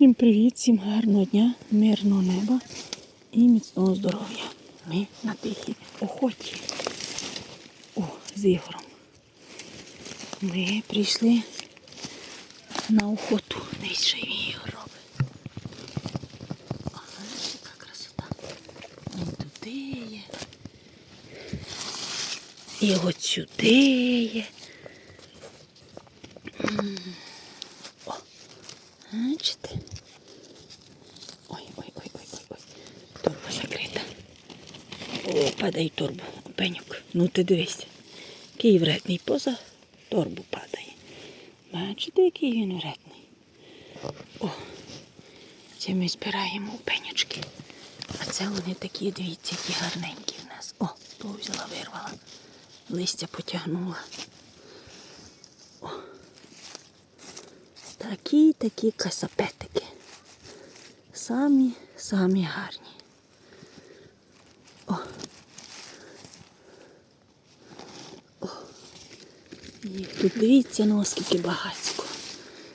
Всім привіт, всім гарного дня, мирного неба і міцного здоров'я. Ми на тихій охоті. О, з Ігорем. Ми прийшли на охоту. Десь що Ігор робить. А, знаєш, яка красота. Вон туди є. І от сюди є. Бачите? Ой, ой, ой, ой, ой, ой. Торба закрита. О, падає торбу, пенюк. Ну ти дивись. Який вредний поза торбу падає. Бачите, який він вредний. О, це ми збираємо пенючки. А це вони такі, дивіться, які гарненькі в нас. О, то взяла, вирвала. Листя потягнула. О. Такі такі касапетики. Самі, самі гарні. О. О. Їх тут дивіться, ну скільки багатсько.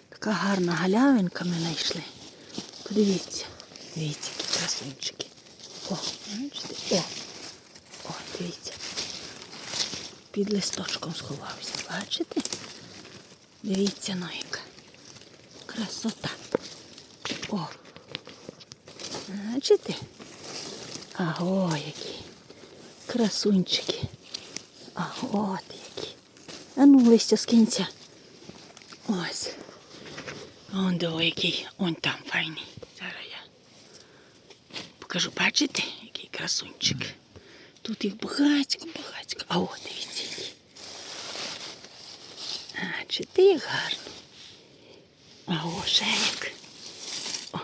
Така гарна галявинка ми знайшли. Подивіться. Дивіться, які красунчики. О, бачите? О. О, дивіться. Під листочком сховався. Бачите? Дивіться, ну яка. Красота. О. Бачите? Аго, які. Красунчики. А от які. А ну листя кінця. Ось. Он який. Он там файний. Зараз я покажу. Бачите, який красунчик. Тут їх багатько, багатько. А от дивіться які. Бачите, як гарно. А о, як. О,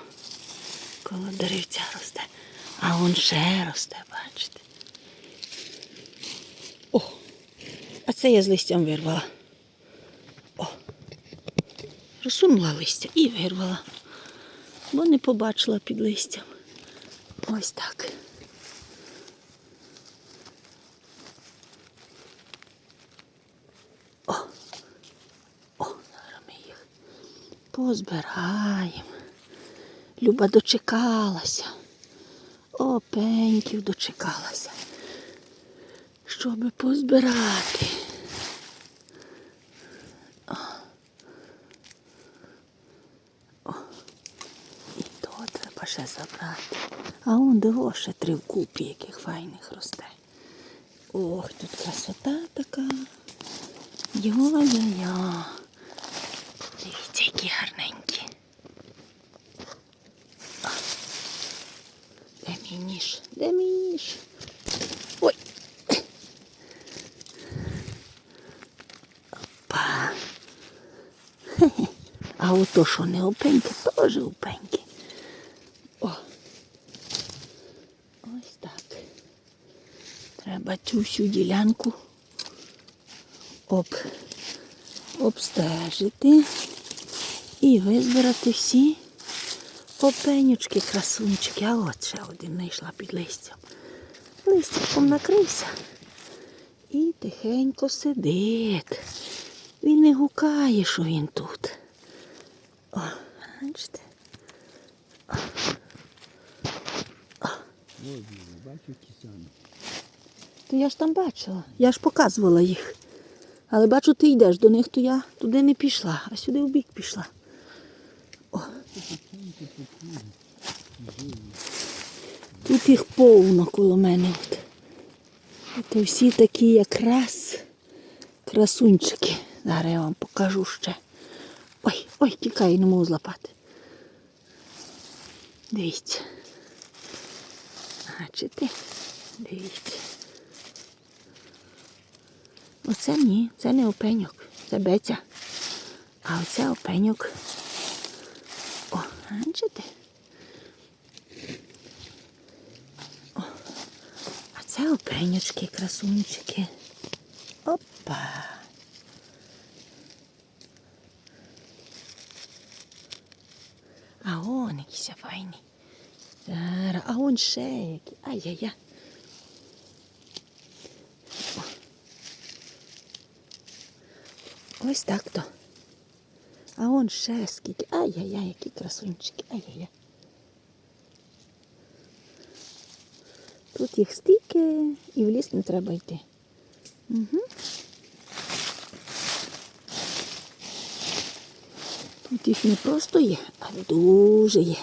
коло деревця росте. А он ще росте, бачите. О, а це я з листям вирвала. О, розсунула листя і вирвала, бо не побачила під листям. Ось так. О, о, зараз ми їх позбираємо. Люба дочекалася. О, пеньків дочекалася. Щоби позбирати. О. О. І то треба ще забрати. А он диво ще три вкупі, яких файних росте. Ох, тут красота така. Йо-йо-йо. Дивіться, які гарненькі. Де мій ніж? Де мій ніж? Ой. Опа. Хе-хе. А ото що не опеньки, теж опеньки. О. Ось так. Треба цю всю ділянку об, обстежити і визбирати всі опенючки, красунчики. А от ще один знайшла під листям. Листячком накрився і тихенько сидить. Він не гукає, що він тут. Бачите? Бачу кисяни. То я ж там бачила, я ж показувала їх. Але бачу, ти йдеш до них, то я туди не пішла, а сюди в бік пішла. О. Тут їх повно коло мене. От. Це всі такі якраз красунчики. Зараз я вам покажу ще. Ой, ой, тікай, не можу злапати. Дивіться. Бачите? Дивіться. Оце ні, це не опеньок, це беця. А оце опеньок. О, бачите? О, а це опенючки, красунчики. Опа. А он якийсь файний. А он ще який. Ай-яй-яй. Ось так то. А он ще скільки. Ай-яй-яй, які красунчики. Ай-яй-яй. Тут їх стільки і в ліс не треба йти. Угу. Тут не просто є, а дуже є.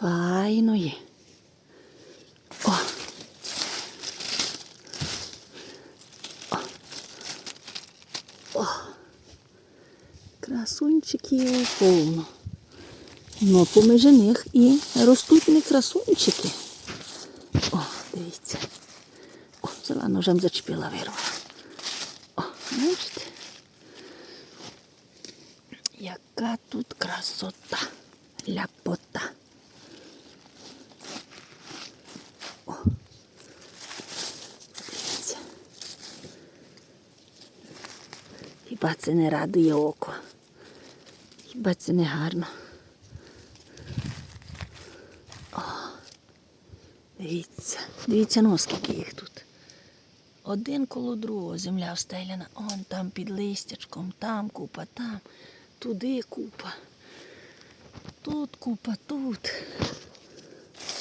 Файно є. О. О. О. Красунчиків повно. Ну, поміж них і ростуть не красунчики. О, дивіться. О, взяла ножем зачепила, вирвала. О, бачите? Яка тут красота, ляпота. О, дивіться. Хіба це не радує око? Хіба це не гарно? Дивіться, дивіться, ну скільки їх тут. Один коло другого земля встеляна, он там під листячком, там купа, там, туди купа. Тут купа, тут.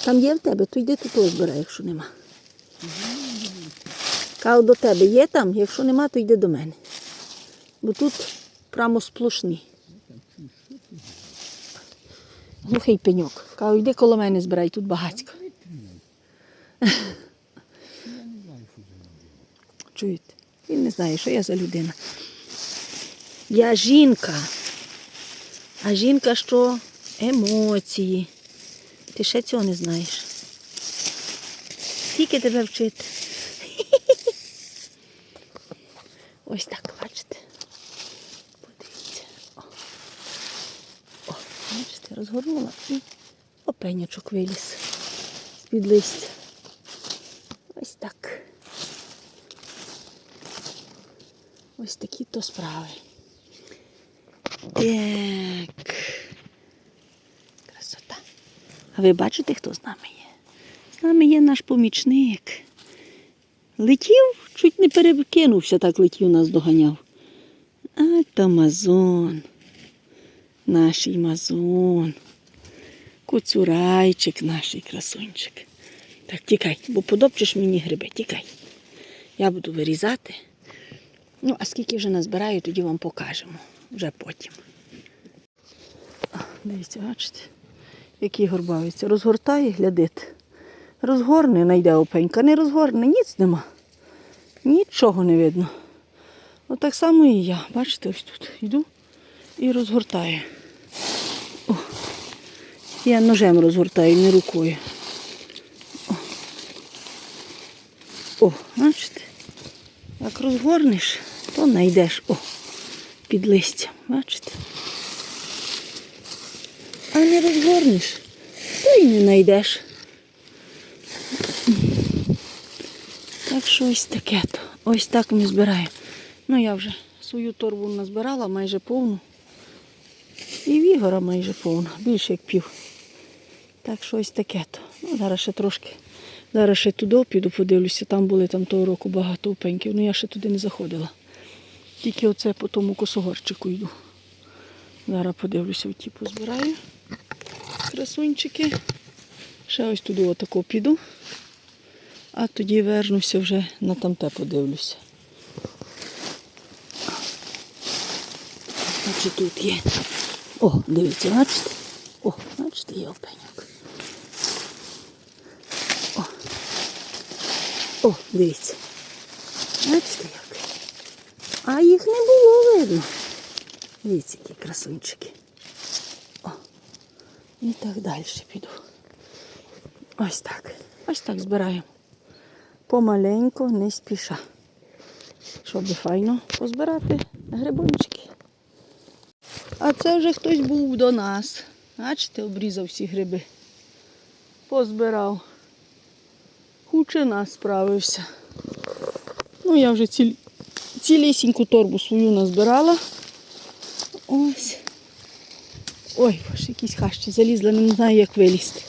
Там є в тебе, то йди ти то збирай, якщо нема. Кав до тебе є там, якщо нема, то йди до мене. Бо тут прямо сплошні. Глухий пеньок. Кав, йди коло мене збирай, тут людина. Чуєте? Він не знає, що я за людина. Я жінка. А жінка що? Емоції. Ти ще цього не знаєш. Скільки тебе вчити? Ось так, бачите. Подивіться. О, О бачите, розгорнула і опенячок виліз з-під листя. Ось так. Ось такі то справи. Так. Красота. А ви бачите, хто з нами є? З нами є наш помічник. Летів, чуть не перекинувся, так летів нас доганяв. А то мазон. Наш мазон. Куцурайчик наш красунчик. Так, тікай, бо подобчиш мені гриби, тікай. Я буду вирізати. Ну, а скільки вже назбираю, тоді вам покажемо. Вже потім. Дивіться, бачите, який горбавиться. Розгортає, глядить. Розгорне, найде опенька, не розгорне, ніц нема. Нічого не видно. Отак само і я. Бачите, ось тут йду і розгортаю. О, я ножем розгортаю, не рукою. О, О бачите? Як розгорнеш, то знайдеш о, під листям, бачите? А не розгорнеш, то й не знайдеш. Так що ось таке то. Ось так ми збираємо. Ну я вже свою торбу назбирала майже повну. І в Ігора майже повна, більше як пів. Так що ось таке то. Ну, зараз ще трошки. Зараз ще туди піду, подивлюся, там були там того року багато опеньків, ну я ще туди не заходила. Тільки оце по тому косогорчику йду. Зараз подивлюся, оті позбираю красунчики. Ще ось туди отако піду, а тоді вернуся вже на тамте подивлюся. Чи тут є? О, дивіться, бачите? О, бачите, є опеньок. О, дивіться. Бачите як? А їх не було видно. Дивіться, які красунчики. О. І так далі піду. Ось так. Ось так збираємо. Помаленько, не спіша. Щоб файно позбирати грибончики. А це вже хтось був до нас. Бачите, обрізав всі гриби. Позбирав. Хуче нас справився. Ну, я вже ціль, цілісіньку торбу свою назбирала. Ось. Ой, боже, якісь хащі залізла, не знаю, як вилізти.